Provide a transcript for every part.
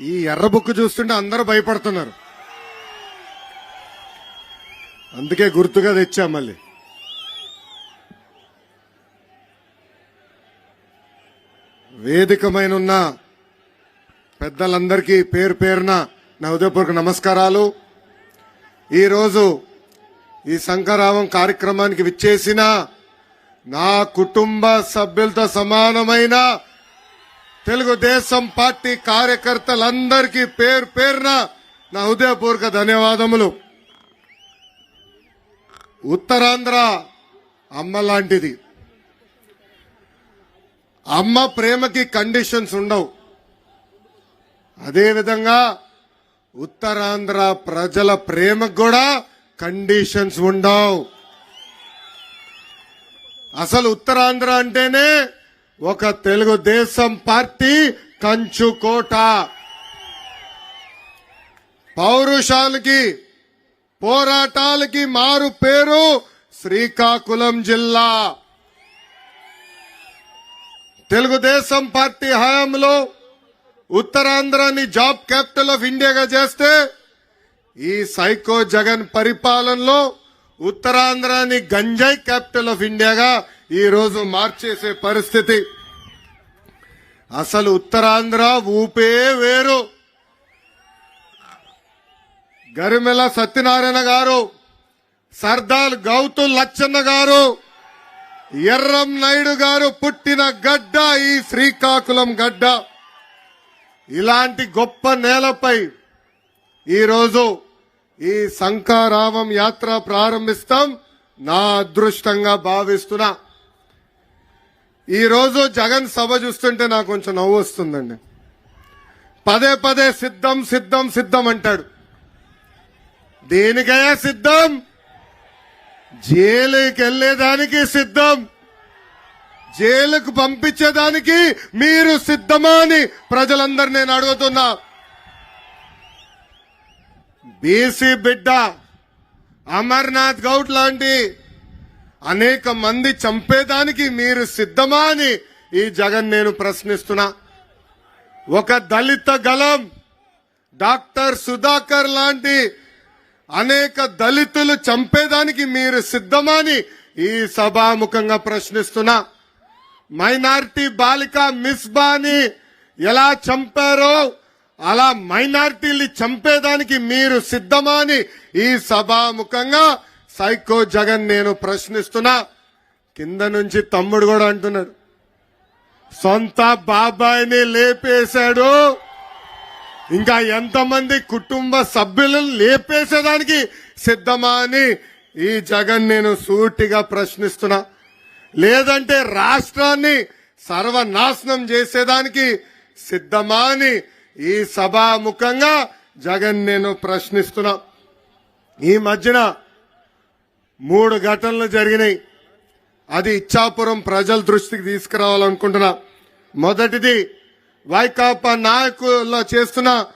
ఈ ఎర్ర బుక్ చూస్తుంటే అందరూ భయపడుతున్నారు. అందుకే గుర్తుగా తెచ్చా మళ్ళీ. వేదికమైన ఉన్న పెద్దలందరికీ పేరు పేరున నా ఉదయపూర్వక నమస్కారాలు. ఈరోజు ఈ శంకరావం కార్యక్రమానికి విచ్చేసిన నా కుటుంబ సభ్యులతో సమానమైన తెలుగుదేశం పార్టీ కార్యకర్తలందరికీ పేరు పేరున నా హృదయపూర్వక ధన్యవాదములు. ఉత్తరాంధ్ర అమ్మ లాంటిది. అమ్మ ప్రేమకి కండిషన్స్ ఉండవు. అదేవిధంగా ఉత్తరాంధ్ర ప్రజల ప్రేమకు కూడా కండిషన్స్ ఉండవు. అసలు ఉత్తరాంధ్ర అంటేనే ఒక తెలుగుదేశం పార్టీ కంచుకోట. పౌరుషాలకి పోరాటాలకి మారు పేరు శ్రీకాకుళం జిల్లా. తెలుగుదేశం పార్టీ హయాంలో ఉత్తరాంధ్రాని జాబ్ క్యాపిటల్ ఆఫ్ ఇండియాగా చేస్తే ఈ సైకో జగన్ పరిపాలనలో ఉత్తరాంధ్రాని గంజాయి క్యాపిటల్ ఆఫ్ ఇండియాగా ఈరోజు మార్చేసే పరిస్థితి. అసలు ఉత్తరాంధ్ర ఊపే వేరు. గరిమెల సత్యనారాయణ గారు సర్దార్ గౌతు లచ్చన్న గారు ఎర్రం నాయుడు గారు పుట్టిన గడ్డ ఈ శ్రీకాకుళం గడ్డ. ఇలాంటి గొప్ప నేలపై ఈరోజు ఈ శంకారావం యాత్ర ప్రారంభిస్తాం. నా అదృష్టంగా భావిస్తున్నా. ఈరోజు జగన్ సభ చూస్తుంటే నాకు కొంచెం నవ్వు వస్తుందండి. పదే పదే సిద్ధం సిద్ధం సిద్ధం అంటాడు. దేనికయ్యా సిద్ధం? జైలుకి వెళ్ళేదానికి సిద్ధం. జైలుకు పంపించేదానికి మీరు సిద్ధమా అని ప్రజలందరు నేను అడుగుతున్నా. బీసీ బిడ్డ అమర్నాథ్ గౌడ్ లాంటి అనేక మంది చంపేదానికి మీరు సిద్ధమా అని ఈ జగన్ నేను ప్రశ్నిస్తున్నా. ఒక దళిత గలం డాక్టర్ సుధాకర్ లాంటి అనేక దళితులు చంపేదానికి మీరు సిద్ధమని ఈ సభాముఖంగా ప్రశ్నిస్తున్నా. మైనార్టీ బాలిక మిస్బాని ఎలా చంపారో అలా మైనార్టీలు చంపేదానికి మీరు సిద్ధమా అని ఈ సభాముఖంగా సైకో జగన్ నేను ప్రశ్నిస్తున్నా కింద నుంచి తమ్ముడు కూడా అంటున్నాడు. సొంత బాబాయిని లేపేశాడు. ఇంకా ఎంతమంది కుటుంబ సభ్యులను లేపేసేదానికి సిద్ధమా అని ఈ జగన్ నేను సూటిగా ప్రశ్నిస్తున్నా. లేదంటే రాష్ట్రాన్ని సర్వనాశనం చేసేదానికి సిద్ధమా అని ఈ సభాముఖంగా జగన్ నేను ప్రశ్నిస్తున్నా. ఈ మధ్యన మూడు ఘటనలు జరిగినాయి. అది ఇచ్చాపురం ప్రజల దృష్టికి తీసుకురావాలనుకుంటున్నా. మొదటిది వైకాపా నాయకుల్లో చేస్తున్న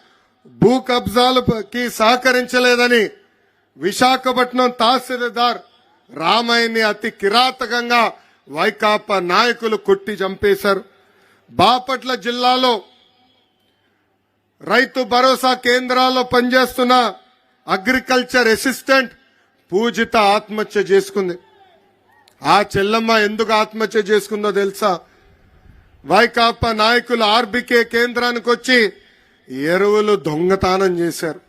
భూ కబ్జాలకి సహకరించలేదని విశాఖపట్నం తహసీల్దార్ రామయ్యని అతి కిరాతకంగా వైకాపా నాయకులు కొట్టి చంపేశారు. బాపట్ల జిల్లాలో రైతు భరోసా కేంద్రాల్లో పనిచేస్తున్న అగ్రికల్చర్ అసిస్టెంట్ పూజిత ఆత్మహత్య చేసుకుంది. ఆ చెల్లమ్మ ఎందుకు ఆత్మహత్య చేసుకుందో తెలుసా? వైకాపా నాయకులు ఆర్బికే కేంద్రానికి వచ్చి ఎరువులు దొంగతనం చేశారు.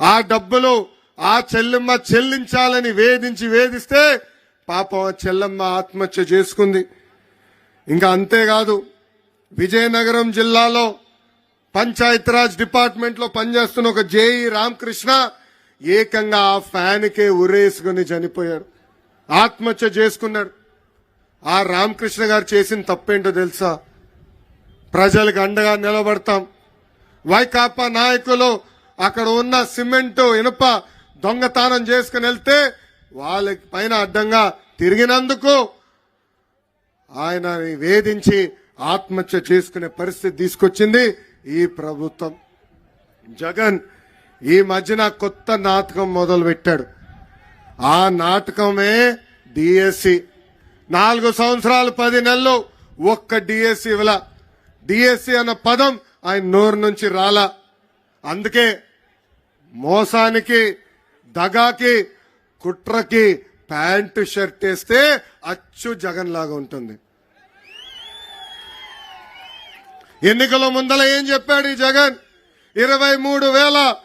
ఆ డబ్బులు ఆ చెల్లెమ్మ చెల్లించాలని వేధించి వేధిస్తే పాపం ఆ చెల్లెమ్మ ఆత్మహత్య చేసుకుంది. ఇంకా అంతేకాదు విజయనగరం జిల్లాలో పంచాయతీరాజ్ డిపార్ట్మెంట్లో పనిచేస్తున్న ఒక జేఈ రామకృష్ణ ఏకంగా ఆ ఫ్యాన్కే ఉరేసుకుని చనిపోయాడు ఆత్మహత్య చేసుకున్నాడు ఆ రామకృష్ణ గారు చేసిన తప్పేంటో తెలుసా? ప్రజలకు అండగా నిలబడతాం. వైకాపా నాయకులు అక్కడ ఉన్న సిమెంట్ ఇనుప దొంగతనం చేసుకుని వెళ్తే వాళ్ళకి పైన అడ్డంగా తిరిగినందుకు ఆయన వేధించి ఆత్మహత్య చేసుకునే పరిస్థితి తీసుకొచ్చింది ఈ ప్రభుత్వం. జగన్ ఈ మధ్యన కొత్త నాటకం మొదలు పెట్టాడు ఆ నాటకమే డిఎస్సి నాలుగు సంవత్సరాలు పది నెలలు ఒక్క డిఎస్సి ఇవ్వల. డిఎస్సి అన్న పదం ఆయన నోరు నుంచి రాలా. అందుకే మోసానికి దగాకి కుట్రకి ప్యాంటు షర్ట్ వేస్తే అచ్చు జగన్ లాగా ఉంటుంది. ఎన్నికల ముందల ఏం చెప్పాడు ఈ జగన్? ఇరవై మూడు వేల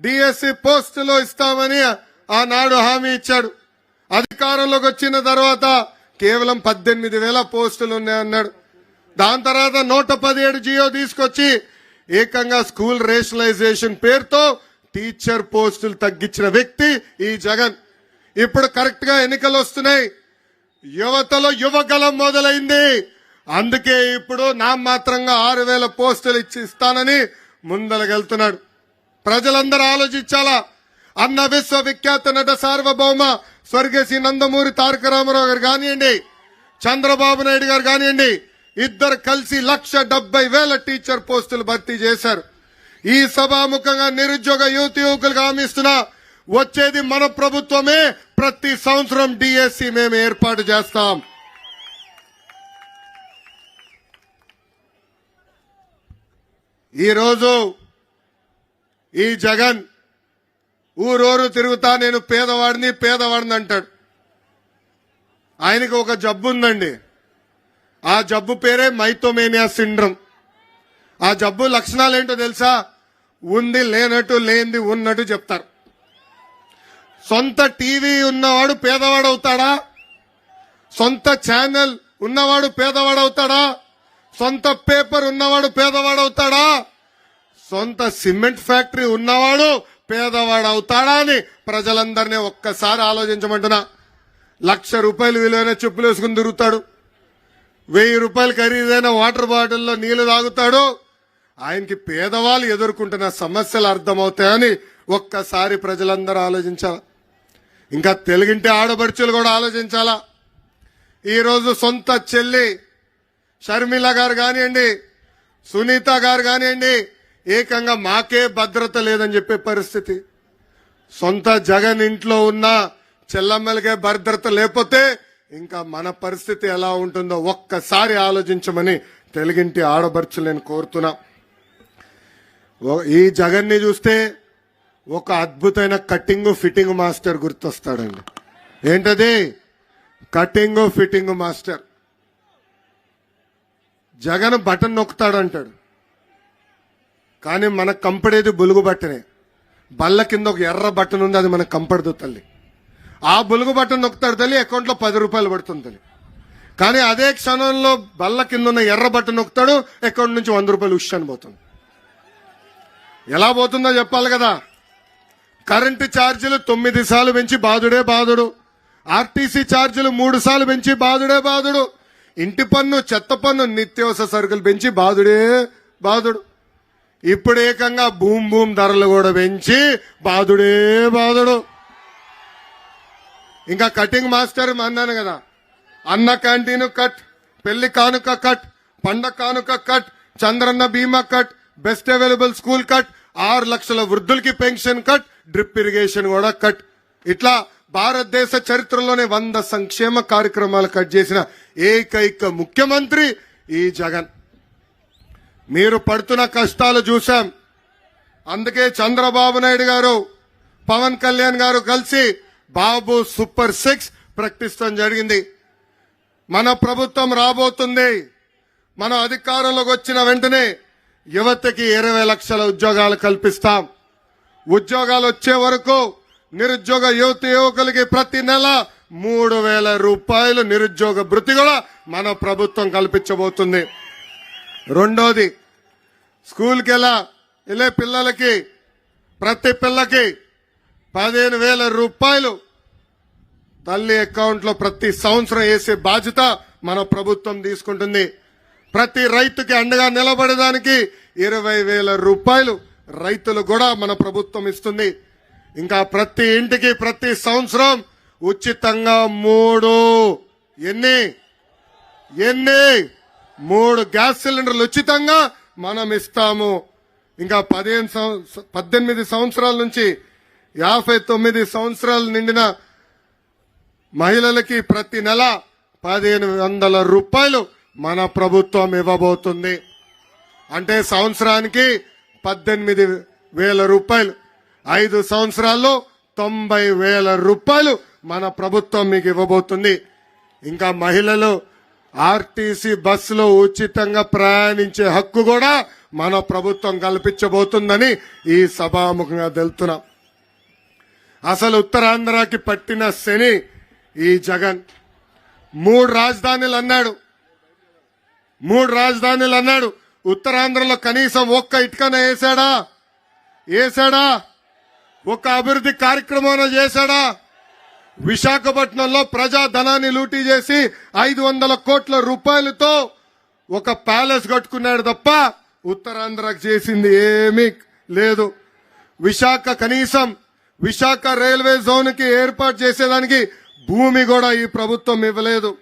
డిఎస్సి పోస్టులు ఇస్తామని ఆనాడు హామీ ఇచ్చాడు. అధికారంలోకి వచ్చిన తర్వాత కేవలం పద్దెనిమిది వేల పోస్టులు ఉన్నాయన్నాడు దాని తర్వాత నూట పదిహేడు జియో తీసుకొచ్చి ఏకంగా స్కూల్ రేషనలైజేషన్ పేరుతో టీచర్ పోస్టులు తగ్గించిన వ్యక్తి ఈ జగన్. ఇప్పుడు కరెక్ట్గా ఎన్నికలు వస్తున్నాయి. యువతలో యువగలం మొదలైంది. అందుకే ఇప్పుడు నా మాత్రంగా ఆరు వేల పోస్టులు ఇచ్చి ఇస్తానని ముందలగెళ్తున్నాడు. ప్రజలందరూ ఆలోచించాలా? అన్న విశ్వవిఖ్యాత నట సార్వభౌమ స్వర్గశ్రీ నందమూరి తారక రామారావు గారు కానివ్వండి చంద్రబాబు నాయుడు గారు కానివ్వండి ఇద్దరు కలిసి లక్ష డెబ్బై వేల టీచర్ పోస్టులు భర్తీ చేశారు. ఈ సభాముఖంగా నిరుద్యోగ యువతి యువకులకు హామీస్తున్నా వచ్చేది మన ప్రభుత్వమే. ప్రతి సంవత్సరం డిఎస్సి మేము ఏర్పాటు చేస్తాం. ఈరోజు ఈ జగన్ ఊరూరు తిరుగుతా నేను పేదవాడిని పేదవాడిని అంటాడు. ఆయనకి ఒక జబ్బు ఉందండి. ఆ జబ్బు పేరే మైథోమేనియా సిండ్రమ్. ఆ జబ్బు లక్షణాలు ఏంటో తెలుసా? ఉంది లేనట్టు లేనిది ఉన్నట్టు చెప్తారు. సొంత టీవీ ఉన్నవాడు పేదవాడు అవుతాడా సొంత ఛానల్ ఉన్నవాడు పేదవాడు అవుతాడా సొంత పేపర్ ఉన్నవాడు పేదవాడు అవుతాడా సొంత సిమెంట్ ఫ్యాక్టరీ ఉన్నవాడు పేదవాడు అవుతాడా అని ప్రజలందరినీ ఒక్కసారి ఆలోచించమంటున్నా. లక్ష రూపాయలు విలువైన చెప్పులు వేసుకుని తిరుగుతాడు. వెయ్యి రూపాయలు ఖరీదైన వాటర్ బాటిల్లో నీళ్ళు తాగుతాడు. ఆయనకి పేదవాళ్ళు ఎదుర్కొంటున్న సమస్యలు అర్థమవుతాయని ఒక్కసారి ప్రజలందరూ ఆలోచించాల? ఇంకా తెలుగింటి ఆడపడుచులు కూడా ఆలోచించాలా? ఈరోజు సొంత చెల్లి షర్మిల గారు కానివ్వండి సునీత గారు కానివ్వండి ఏకంగా మాకే భద్రత లేదని చెప్పే పరిస్థితి. సొంత జగన్ ఇంట్లో ఉన్న చెల్లమ్మలకే భద్రత లేకపోతే ఇంకా మన పరిస్థితి ఎలా ఉంటుందో ఒక్కసారి ఆలోచించమని తెలుగింటి ఆడబడుచు నేను కోరుతున్నా. ఈ జగన్ని చూస్తే ఒక అద్భుతమైన కటింగ్ ఫిట్టింగ్ మాస్టర్ గుర్తొస్తాడండి. ఏంటది? Cutting fitting master. Jagan button నొక్కుతాడంటాడు. కానీ మనకు కంపడేది బులుగు బట్టనే బల్ల కింద ఒక ఎర్ర బట్టన్ ఉంది అది మనకు కంపడదు తల్లి. ఆ బులుగు బట్టన్ నొక్కుతాడు తల్లి అకౌంట్లో పది రూపాయలు పడుతుంది తల్లి. కానీ అదే క్షణంలో బల్ల కింద ఉన్న ఎర్ర బట్టన్ నొక్కుతాడు అకౌంట్ నుంచి వంద రూపాయలు ఉష్ పోతుంది. ఎలా పోతుందో చెప్పాలి కదా. కరెంటు ఛార్జీలు తొమ్మిది సార్లు పెంచి బాధుడే బాధుడు. ఆర్టీసీ ఛార్జీలు మూడు సార్లు పెంచి బాధుడే బాధుడు. ఇంటి పన్ను చెత్త పన్ను నిత్యావసర సరుకులు పెంచి బాధుడే బాధుడు. ఇప్పుడు ఏకంగా భూమి భూమి ధరలు కూడా పెంచి బాధుడే బాధుడు. ఇంకా కటింగ్ మాస్టర్ అన్నాను కదా అన్న క్యాంటీన్ కట్ పెళ్ళి కానుక కట్ పండ కానుక cut Chandranna Bima cut best available school cut ఆరు లక్షల వృద్ధులకి పెన్షన్ కట్ డ్రిప్ ఇరిగేషన్ కూడా కట్. ఇట్లా భారతదేశ చరిత్రలోనే వంద సంక్షేమ కార్యక్రమాలు కట్ చేసిన ఏకైక ముఖ్యమంత్రి ఈ జగన్. మీరు పడుతున్న కష్టాలు చూశాం. అందుకే చంద్రబాబు నాయుడు గారు పవన్ కళ్యాణ్ గారు కలిసి బాబు సూపర్ సిక్స్ ప్రకటించడం జరిగింది. మన ప్రభుత్వం రాబోతుంది. మన అధికారంలోకి వచ్చిన వెంటనే యువతకి ఇరవై లక్షల ఉద్యోగాలు కల్పిస్తాం. ఉద్యోగాలు వచ్చే వరకు నిరుద్యోగ యువత యువకులకి ప్రతి నెల మూడు వేల రూపాయలు నిరుద్యోగ భృతి కూడా మన ప్రభుత్వం కల్పించబోతుంది. రెండోది స్కూల్కి వెళ్ళా వెళ్ళే పిల్లలకి ప్రతి పిల్లకి పదిహేను వేల రూపాయలు. తల్లి అకౌంట్లో ప్రతి సంవత్సరం వేసే బాధ్యత మన ప్రభుత్వం తీసుకుంటుంది. ప్రతి రైతుకి అండగా నిలబడడానికి ఇరవై వేల రూపాయలు రైతులు కూడా మన ప్రభుత్వం ఇస్తుంది. ఇంకా ప్రతి ఇంటికి ప్రతి సంవత్సరం ఉచితంగా మూడు ఎన్ని? ఎన్ని? మూడు గ్యాస్ సిలిండర్లు ఉచితంగా మనం ఇస్తాము. ఇంకా పదిహేను పద్దెనిమిది సంవత్సరాల నుంచి యాభై తొమ్మిది సంవత్సరాలు నిండిన మహిళలకి ప్రతి నెల పదిహేను వందల రూపాయలు మన ప్రభుత్వం ఇవ్వబోతుంది. అంటే సంవత్సరానికి పద్దెనిమిది వేల రూపాయలు. ఐదు సంవత్సరాల్లో తొంభై వేల రూపాయలు మన ప్రభుత్వం మీకు ఇవ్వబోతుంది. ఇంకా మహిళలు ఆర్టీసీ బస్సులో ఉచితంగా ప్రయాణించే హక్కు కూడా మన ప్రభుత్వం కల్పించబోతుందని ఈ సభాముఖంగా తెలుతున్నాం. అసలు ఉత్తరాంధ్రకి పట్టిన శని ఈ జగన్. మూడు రాజధానులు అన్నాడు. మూడు రాజధానులు అన్నాడు. ఉత్తరాంధ్రలో కనీసం ఒక్క ఇటుకన వేసాడా వేసాడా ఒక్క అభివృద్ధి కార్యక్రమం చేశాడా? విశాఖపట్నంలో ప్రజా ధనాన్ని లూటీ చేసి ఐదు వందల కోట్ల రూపాయలతో ఒక ప్యాలెస్ కట్టుకున్నాడు తప్ప ఉత్తరాంధ్రకు చేసింది ఏమీ లేదు. విశాఖ కనీసం విశాఖ రైల్వే జోన్కి ఏర్పాటు చేసేదానికి భూమి కూడా ఈ ప్రభుత్వం ఇవ్వలేదు.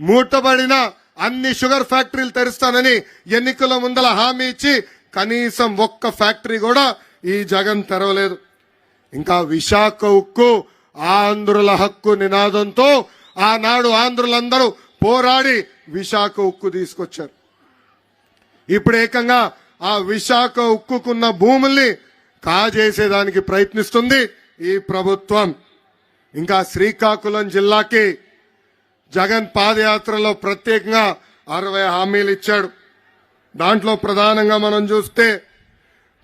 మూటబడిన అన్ని షుగర్ ఫ్యాక్టరీలు తెరుస్తానని ఎన్నికల ముందల హామీ ఇచ్చి కనీసం ఒక్క ఫ్యాక్టరీ కూడా ఈ జగన్ తెరవలేదు. ఇంకా విశాఖ ఉక్కు ఆంధ్రుల హక్కు నినాదంతో ఆనాడు ఆంధ్రులందరూ పోరాడి విశాఖ ఉక్కు తీసుకొచ్చారు. ఇప్పుడు ఏకంగా ఆ విశాఖ ఉక్కుకున్న భూముల్ని కాజేసేదానికి ప్రయత్నిస్తుంది ఈ ప్రభుత్వం. ఇంకా శ్రీకాకుళం జిల్లాకి జగన్ పాదయాత్రలో ప్రత్యేకంగా అరవై హామీలు ఇచ్చాడు. దాంట్లో ప్రధానంగా మనం చూస్తే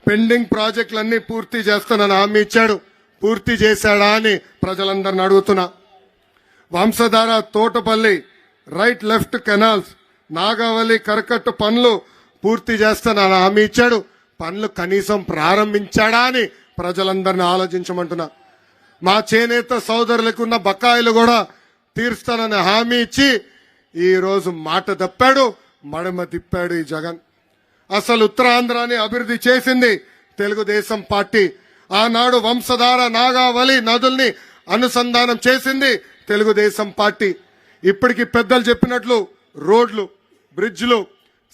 పెండింగ్ ప్రాజెక్టులన్నీ పూర్తి చేస్తానని హామీ ఇచ్చాడు. పూర్తి చేశాడా అని ప్రజలందరిని అడుగుతున్నా. Vamsadhara Thotapalli right left canals Nagavali కరకట్టు పనులు పూర్తి చేస్తానని హామీ ఇచ్చాడు. పనులు కనీసం ప్రారంభించాడా అని ప్రజలందరిని ఆలోచించమంటున్నా. మా చేనేత సోదరులకు ఉన్న బకాయిలు కూడా తీరుస్తానని హామీ ఇచ్చి ఈరోజు మాట తప్పాడు మడమ తిప్పాడు ఈ జగన్. అసలు ఉత్తరాంధ్రాని అభివృద్ధి చేసింది తెలుగుదేశం పార్టీ ఆనాడు వంశధార నాగావళి నదుల్ని అనుసంధానం చేసింది తెలుగుదేశం పార్టీ. ఇప్పటికి పెద్దలు చెప్పినట్లు రోడ్లు బ్రిడ్జ్లు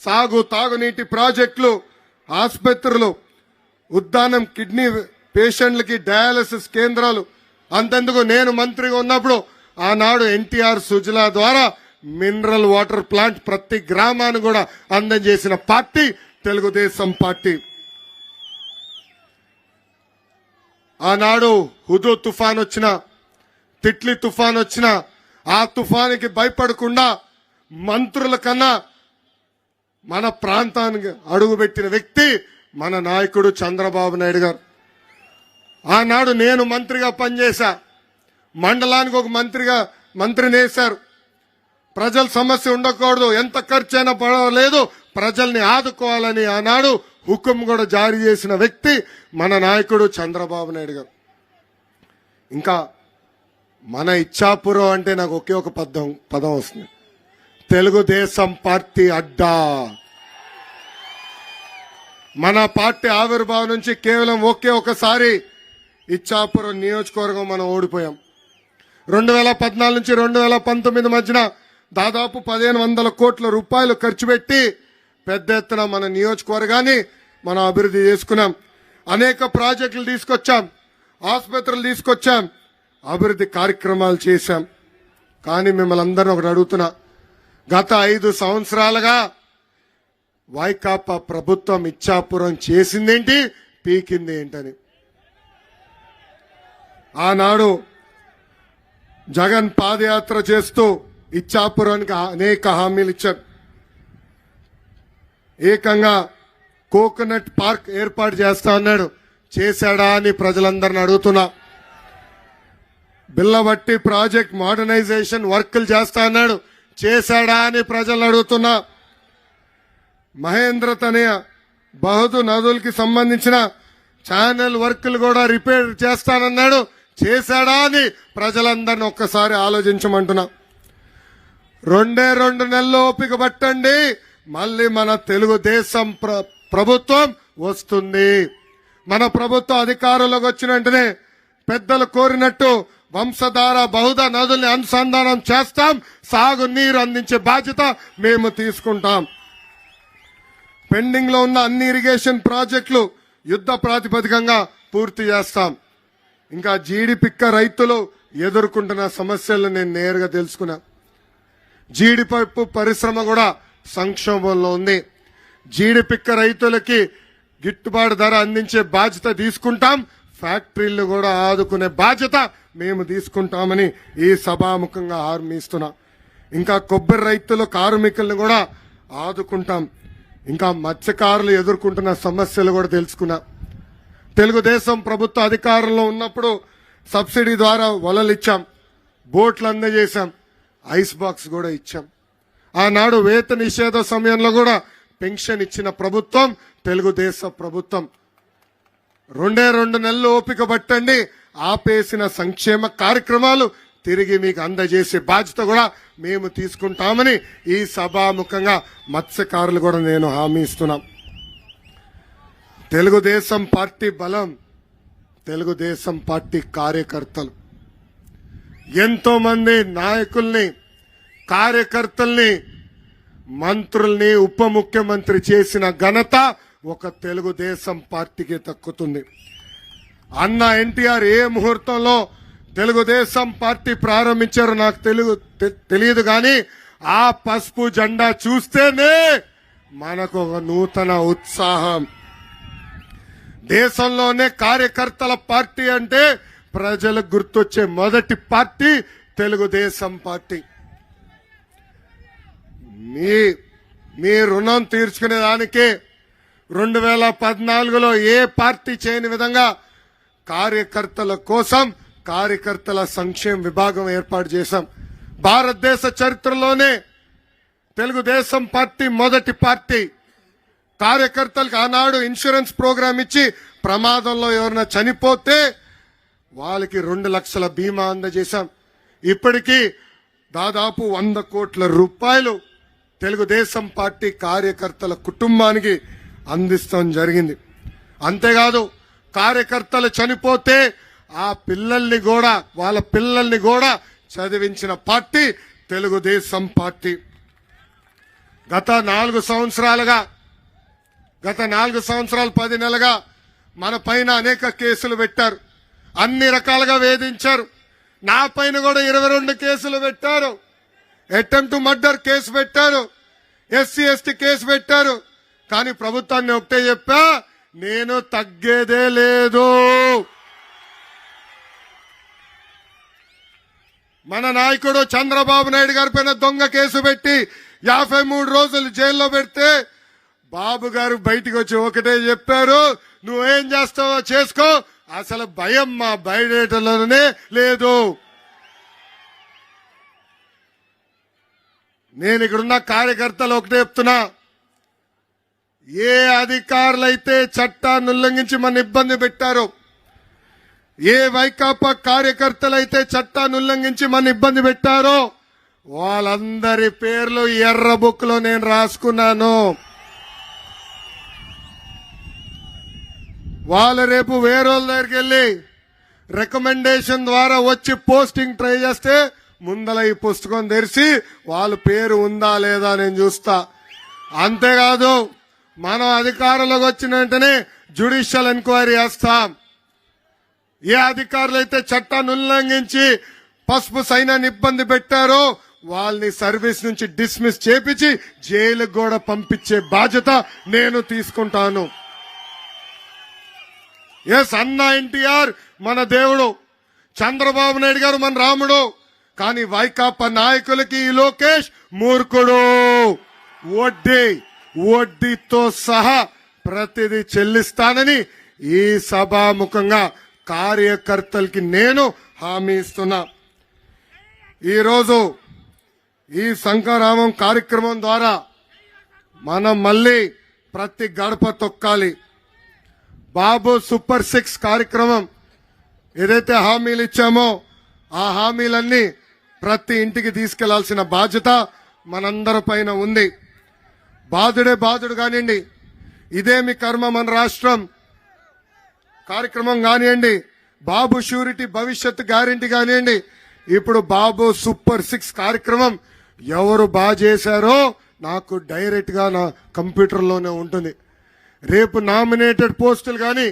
సాగు తాగునీటి ప్రాజెక్టులు ఆసుపత్రులు ఉద్దానం కిడ్నీ పేషెంట్లకి డయాలసిస్ కేంద్రాలు అంతెందుకు నేను మంత్రిగా ఉన్నప్పుడు ఆనాడు ఎన్టీఆర్ సుజలా ద్వారా మినరల్ వాటర్ ప్లాంట్ ప్రతి గ్రామాన్ని కూడా అందజేసిన పార్టీ తెలుగుదేశం పార్టీ. ఆనాడు హుదు తుఫాన్ వచ్చిన తిట్లి తుఫాన్ వచ్చిన ఆ తుఫానికి భయపడకుండా మంత్రుల కన్నా మన ప్రాంతానికి అడుగుపెట్టిన వ్యక్తి మన నాయకుడు చంద్రబాబు నాయుడు గారు. ఆనాడు నేను మంత్రిగా పనిచేశా. మండలానికి ఒక మంత్రిగా మంత్రిని వేశారు. ప్రజల సమస్య ఉండకూడదు. ఎంత ఖర్చైనా పడలేదు ప్రజల్ని ఆదుకోవాలని ఆనాడు హుకుం కూడా జారీ చేసిన వ్యక్తి మన నాయకుడు చంద్రబాబు నాయుడు గారు. ఇంకా మన ఇచ్చాపురం అంటే నాకు ఒకే ఒక పదం పదం వస్తుంది. తెలుగుదేశం పార్టీ అడ్డా. మన పార్టీ ఆవిర్భావం నుంచి కేవలం ఒకే ఒకసారి ఇచ్చాపురం నియోజకవర్గం మనం ఓడిపోయాం. రెండు వేల పద్నాలుగు నుంచి రెండు వేల పంతొమ్మిది మధ్యన దాదాపు పదిహేను వందల కోట్ల రూపాయలు ఖర్చు పెట్టి పెద్ద ఎత్తున మన నియోజకవర్గాన్ని మనం అభివృద్ధి చేసుకున్నాం. అనేక ప్రాజెక్టులు తీసుకొచ్చాం. ఆసుపత్రులు తీసుకొచ్చాం. అభివృద్ధి కార్యక్రమాలు చేశాం. కానీ మిమ్మల్ని అందరిని ఒకటి అడుగుతున్నా. గత ఐదు సంవత్సరాలుగా వైకాపా ప్రభుత్వం ఇచ్చాపురం చేసిందేంటి? పీకింది ఏంటని. ఆనాడు జగన్ పాదయాత్ర చేస్తూ ఇచ్చాపురానికి అనేక హామీలు ఇచ్చారు. ఏకంగా కోకోనట్ పార్క్ ఏర్పాటు చేస్తా అన్నాడు. చేశాడా అని ప్రజలందరిని అడుగుతున్నా. బిల్లబట్టి ప్రాజెక్ట్ మోడర్నైజేషన్ వర్కులు చేస్తా అన్నాడు. చేశాడా అని ప్రజలు అడుగుతున్నా. మహేంద్ర తనయ బహుదు నదులకి సంబంధించిన ఛానల్ వర్కులు కూడా రిపేర్ చేస్తానన్నాడు. చేశాడా అని ప్రజలందరిని ఒక్కసారి ఆలోచించమంటున్నా. రెండే రెండు నెలలు ఓపిక పట్టండి. మళ్ళీ మన తెలుగుదేశం ప్ర- ప్రభుత్వం వస్తుంది. మన ప్రభుత్వం అధికారంలోకి వచ్చిన వెంటనే పెద్దలు కోరినట్టు వంశధార బహుధ నదుల్ని అనుసంధానం చేస్తాం. సాగు నీరు అందించే బాధ్యత మేము తీసుకుంటాం. పెండింగ్లో ఉన్న అన్ని ఇరిగేషన్ ప్రాజెక్టులు యుద్ధ ప్రాతిపదికంగా పూర్తి చేస్తాం. ఇంకా జీడిపిక్క రైతులు ఎదుర్కొంటున్న సమస్యలను నేను నేరుగా తెలుసుకున్నా. జీడిపప్పు పరిశ్రమ కూడా సంక్షోభంలో ఉంది. జీడిపిక్క రైతులకి గిట్టుబాటు ధర అందించే బాధ్యత తీసుకుంటాం. ఫ్యాక్టరీలు కూడా ఆదుకునే బాధ్యత మేము తీసుకుంటామని ఈ సభాముఖంగా హామీ ఇంకా కొబ్బరి రైతులు కార్మికులను కూడా ఆదుకుంటాం. ఇంకా మత్స్యకారులు ఎదుర్కొంటున్న సమస్యలు కూడా తెలుసుకున్నాం. తెలుగుదేశం ప్రభుత్వ అధికారంలో ఉన్నప్పుడు సబ్సిడీ ద్వారా వలలు ఇచ్చాం. బోట్లు అందజేశాం. ఐస్ బాక్స్ కూడా ఇచ్చాం. ఆనాడు వేత నిషేధ సమయంలో కూడా పెన్షన్ ఇచ్చిన ప్రభుత్వం తెలుగుదేశం ప్రభుత్వం. రెండే రెండు నెలలు ఓపిక పట్టండి ఆపేసిన సంక్షేమ కార్యక్రమాలు తిరిగి మీకు అందజేసే బాధ్యత కూడా మేము తీసుకుంటామని ఈ సభాముఖంగా మత్స్యకారులు కూడా నేను హామీ ఇస్తున్నాం. తెలుగుదేశం పార్టీ బలం తెలుగుదేశం పార్టీ కార్యకర్తలు. ఎంతో మంది నాయకుల్ని కార్యకర్తల్ని మంత్రుల్ని ఉప ముఖ్యమంత్రి చేసిన ఘనత ఒక తెలుగుదేశం పార్టీకి దక్కుతుంది. అన్న ఎన్టీఆర్ ఏ ముహూర్తంలో తెలుగుదేశం పార్టీ ప్రారంభించారో నాకు తెలుగు తె- తెలియదు కానీ ఆ పసుపు జెండా చూస్తేనే మనకు ఒక నూతన ఉత్సాహం. దేశంలోనే కార్యకర్తల పార్టీ అంటే ప్రజలకు గుర్తొచ్చే మొదటి పార్టీ తెలుగుదేశం పార్టీ. మీ మీ రుణం తీర్చుకునే దానికి రెండు వేల పద్నాలుగులో ఏ పార్టీ చేయని విధంగా కార్యకర్తల కోసం కార్యకర్తల సంక్షేమ విభాగం ఏర్పాటు చేశాం. భారతదేశ చరిత్రలోనే తెలుగుదేశం పార్టీ మొదటి పార్టీ. కార్యకర్తలకు ఆనాడు ఇన్సూరెన్స్ ప్రోగ్రామ్ ఇచ్చి ప్రమాదంలో ఎవరైనా చనిపోతే వాళ్ళకి రెండు లక్షల బీమా అందజేశాం. ఇప్పటికీ దాదాపు వంద కోట్ల రూపాయలు తెలుగుదేశం పార్టీ కార్యకర్తల కుటుంబానికి అందిస్తాం జరిగింది. అంతేకాదు కార్యకర్తలు చనిపోతే ఆ పిల్లల్ని కూడా వాళ్ళ పిల్లల్ని కూడా చదివించిన పార్టీ తెలుగుదేశం పార్టీ. గత నాలుగు సంవత్సరాలుగా గత నాలుగు సంవత్సరాలు పది నెలలుగా మన పైన అనేక కేసులు పెట్టారు. అన్ని రకాలుగా వేధించారు. నా పైన కూడా ఇరవై రెండు కేసులు పెట్టారు. అటెంప్ట్ మర్డర్ కేసు పెట్టారు. ఎస్సీ ఎస్టీ కేసు పెట్టారు. కానీ ప్రభుత్వాన్ని ఒకటే చెప్పా నేను తగ్గేదే లేదు. మన నాయకుడు చంద్రబాబు నాయుడు గారి పైన దొంగ కేసు పెట్టి యాభై మూడు రోజులు జైల్లో పెడితే బాబు గారు బయటికి వచ్చి ఒకటే చెప్పారు నువ్వేం చేస్తావో చేసుకో. అసలు భయం మా బయటలోనే లేదు. నేను ఇక్కడున్న కార్యకర్తలు ఒకటే చెప్తున్నా. ఏ అధికారులైతే చట్టాన్ని ఉల్లంఘించి మన ఇబ్బంది పెట్టారో ఏ వైకాపా కార్యకర్తలైతే చట్టాన్ని ఉల్లంఘించి మన ఇబ్బంది పెట్టారో వాళ్ళందరి పేర్లు ఎర్ర బుక్లో నేను రాసుకున్నాను. వాళ్ళు రేపు వేరే వాళ్ళ దగ్గరికి వెళ్ళి రికమెండేషన్ ద్వారా వచ్చి పోస్టింగ్ ట్రై చేస్తే ముందల ఈ పుస్తకం తెరిచి వాళ్ళ పేరు ఉందా లేదా నేను చూస్తా. అంతేకాదు మనం అధికారంలోకి వచ్చిన వెంటనే జ్యుడిషియల్ ఎంక్వైరీ చేస్తాం. ఏ అధికారులు అయితే చట్టాన్ని ఉల్లంఘించి పసుపు సైన్యాన్ని ఇబ్బంది పెట్టారో వాళ్ళని సర్వీస్ నుంచి డిస్మిస్ చేపించి జైలుకు కూడా పంపించే బాధ్యత నేను తీసుకుంటాను. ఎస్ అన్నా ఎన్టీఆర్ మన దేవుడు. చంద్రబాబు నాయుడు గారు మన రాముడు. కానీ వైకాపా నాయకులకి ఈ లోకేష్ మూర్ఖుడు. వడ్డీ వడ్డీతో సహా ప్రతిదీ చెల్లిస్తానని ఈ సభాముఖంగా కార్యకర్తలకి నేను హామీ ఇస్తున్నా. ఈరోజు ఈ శంకరామం కార్యక్రమం ద్వారా మనం మళ్ళీ ప్రతి గడప తొక్కాలి. బాబు సూపర్ సిక్స్ కార్యక్రమం ఏదైతే హామీలు ఇచ్చామో ఆ హామీలన్నీ ప్రతి ఇంటికి తీసుకెళ్ళాల్సిన బాధ్యత మనందరి పైన ఉంది. బాధుడే బాధుడు కానివ్వండి ఇదేమి కర్మ మన రాష్ట్రం. కార్యక్రమం కానివ్వండి బాబు షూరిటీ భవిష్యత్ గ్యారంటీ కానివ్వండి ఇప్పుడు బాబు సూపర్ సిక్స్ కార్యక్రమం ఎవరు బాగా చేశారో నాకు డైరెక్ట్గా నా కంప్యూటర్లోనే ఉంటుంది. రేపు నామినేటెడ్ పోస్టులు కానీ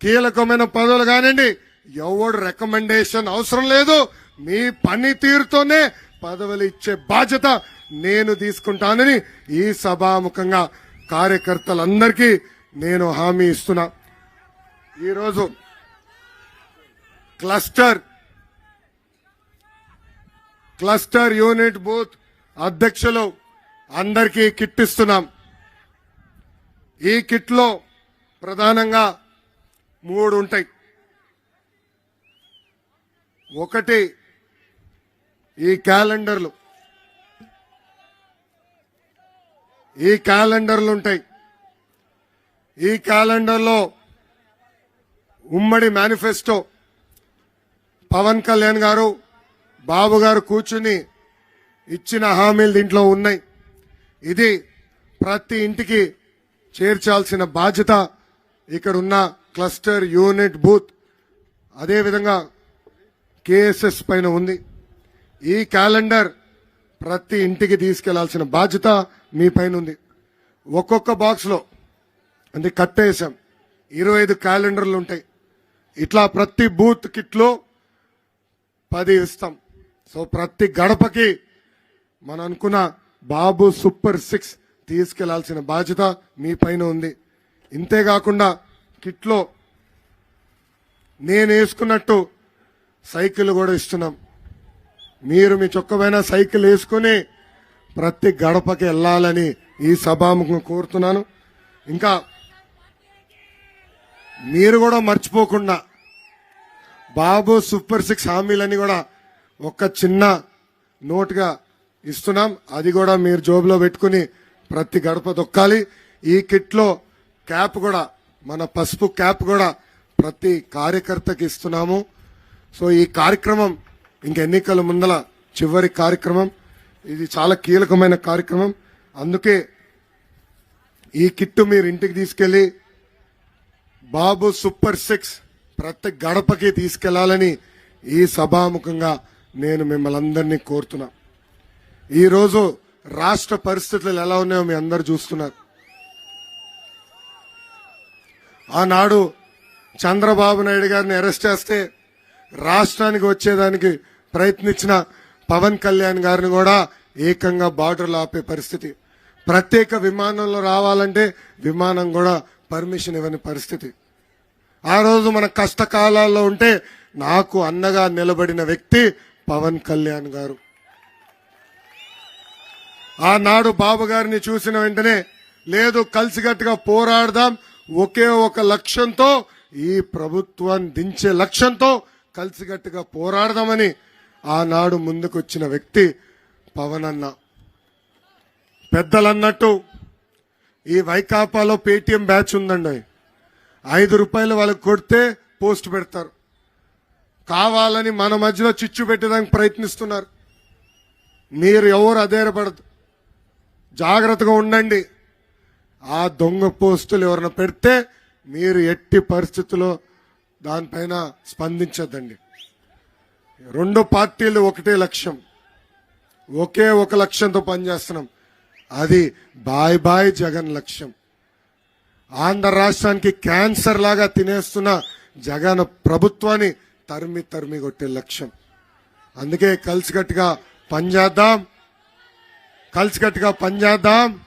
కీలకమైన పదవులు కానివ్వండి ఎవడు రికమెండేషన్ అవసరం లేదు మీ పనితీరుతోనే పదవులు ఇచ్చే బాధ్యత నేను తీసుకుంటానని ఈ సభాముఖంగా కార్యకర్తలందరికీ నేను హామీ ఇస్తున్నా. ఈరోజు క్లస్టర్ క్లస్టర్ యూనిట్ బూత్ అధ్యక్షులు అందరికీ కిట్ ఇస్తున్నాం ఈ కిట్లో ప్రధానంగా మూడు ఉంటాయి. ఒకటి ఈ క్యాలెండర్లు. ఈ క్యాలెండర్లు ఉంటాయి. ఈ క్యాలెండర్లో ఉమ్మడి మేనిఫెస్టో పవన్ కళ్యాణ్ గారు బాబు గారు కూర్చుని ఇచ్చిన హామీలు దీంట్లో ఉన్నాయి. ఇది ప్రతి ఇంటికి చేర్చాల్సిన బాధ్యత ఇక్కడ ఉన్న క్లస్టర్ యూనిట్ బూత్. అదేవిధంగా కేఎస్ఎస్ పైన ఉంది. ఈ క్యాలెండర్ ప్రతి ఇంటికి తీసుకెళ్ళాల్సిన బాధ్యత మీ పైన ఉంది. ఒక్కొక్క బాక్స్లో అంటే కట్టేసాం ఇరవై ఐదు క్యాలెండర్లు ఉంటాయి. ఇట్లా ప్రతి బూత్ కిట్లో పది ఇస్తాం. సో ప్రతి గడపకి మనం అనుకున్న బాబు సూపర్ సిక్స్ తీసుకెళ్ళాల్సిన బాధ్యత మీ పైన ఉంది. ఇంతేకాకుండా కిట్లో నేను వేసుకున్నట్టు సైకిల్ కూడా ఇస్తున్నాం. మీరు మీ చొక్కమైన సైకిల్ వేసుకుని ప్రతి గడపకి వెళ్ళాలని ఈ సభాముఖం కోరుతున్నాను. ఇంకా మీరు కూడా మర్చిపోకుండా బాబు సూపర్ సిక్స్ హామీలని కూడా ఒక చిన్న నోట్గా ఇస్తున్నాం. అది కూడా మీరు జోబులో పెట్టుకుని ప్రతి గడప దొక్కాలి ఈ కిట్లో క్యాప్ కూడా మన పసుపు క్యాప్ కూడా ప్రతి కార్యకర్తకి ఇస్తున్నాము. సో ఈ కార్యక్రమం ఇంక ఎన్నికల ముందల చివరి కార్యక్రమం. ఇది చాలా కీలకమైన కార్యక్రమం. అందుకే ఈ కిట్టు మీరు ఇంటికి తీసుకెళ్ళి బాబు సూపర్ సిక్స్ ప్రతి గడపకి తీసుకెళ్ళాలని ఈ సభాముఖంగా నేను మిమ్మల్ని అందరినీ కోరుతున్నా. ఈరోజు రాష్ట్ర పరిస్థితులు ఎలా ఉన్నాయో మీ అందరు చూస్తున్నారు. ఆనాడు చంద్రబాబు నాయుడు గారిని అరెస్ట్ చేస్తే రాష్ట్రానికి వచ్చేదానికి ప్రయత్నించిన పవన్ కళ్యాణ్ గారిని కూడా ఏకంగా బార్డర్లు ఆపే పరిస్థితి. ప్రత్యేక విమానంలో రావాలంటే విమానం కూడా పర్మిషన్ ఇవ్వని పరిస్థితి. ఆ రోజు మన కష్టకాలాల్లో ఉంటే నాకు అన్నగా నిలబడిన వ్యక్తి పవన్ కళ్యాణ్ గారు. ఆనాడు బాబు గారిని చూసిన వెంటనే లేదు కలిసికట్టుగా పోరాడదాం ఒకే ఒక లక్ష్యంతో ఈ ప్రభుత్వం దించే లక్ష్యంతో కలిసికట్టుగా పోరాడదామని ఆనాడు ముందుకొచ్చిన వ్యక్తి పవన్ అన్న పెద్దలన్నట్టు ఈ వైకాపాలో పేటిఎం బ్యాచ్ ఉందండి. ఐదు రూపాయలు వాళ్ళకి కొడితే పోస్ట్ పెడతారు. కావాలని మన మధ్యలో చిచ్చు పెట్టడానికి ప్రయత్నిస్తున్నారు. మీరు ఎవరు అధైర్యపడదు. జాగ్రత్తగా ఉండండి. ఆ దొంగ పోస్టులు ఎవరైనా పెడితే మీరు ఎట్టి పరిస్థితుల్లో దానిపైన స్పందించద్దండి రెండు పార్టీలు ఒకటే లక్ష్యం. ఒకే ఒక లక్ష్యంతో పనిచేస్తున్నాం. అది బాయ్ బాయ్ జగన్ లక్ష్యం. ఆంధ్ర రాష్ట్రానికి క్యాన్సర్ లాగా తినేస్తున్న జగన్ ప్రభుత్వాన్ని తరిమి తరిమి కొట్టే లక్ష్యం. అందుకే కలిసికట్టుగా పనిచేద్దాం. కలిసికట్టుగా పనిచేద్దాం.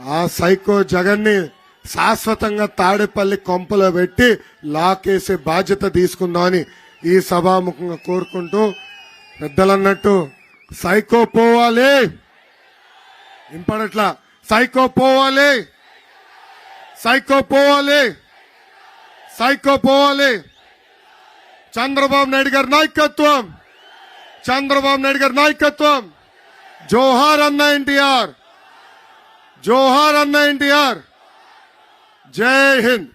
ఆ సైకో జగన్ని శాశ్వతంగా తాడేపల్లి కొంపలో పెట్టి లాకేసే బాధ్యత తీసుకుందామని ఈ సభాముఖంగా కోరుకుంటూ పెద్దలన్నట్టు సైకో పోవాలి. ఇంపడట్లా. సైకో పోవాలి. సైకో పోవాలి. సైకో పోవాలి. చంద్రబాబు నాయుడు గారి నాయకత్వం. చంద్రబాబు నాయుడు గారి నాయకత్వం. జోహార్ అన్న ఎన్టీఆర్. జోహార్ అన్న ఎన్టీఆర్. జై హింద్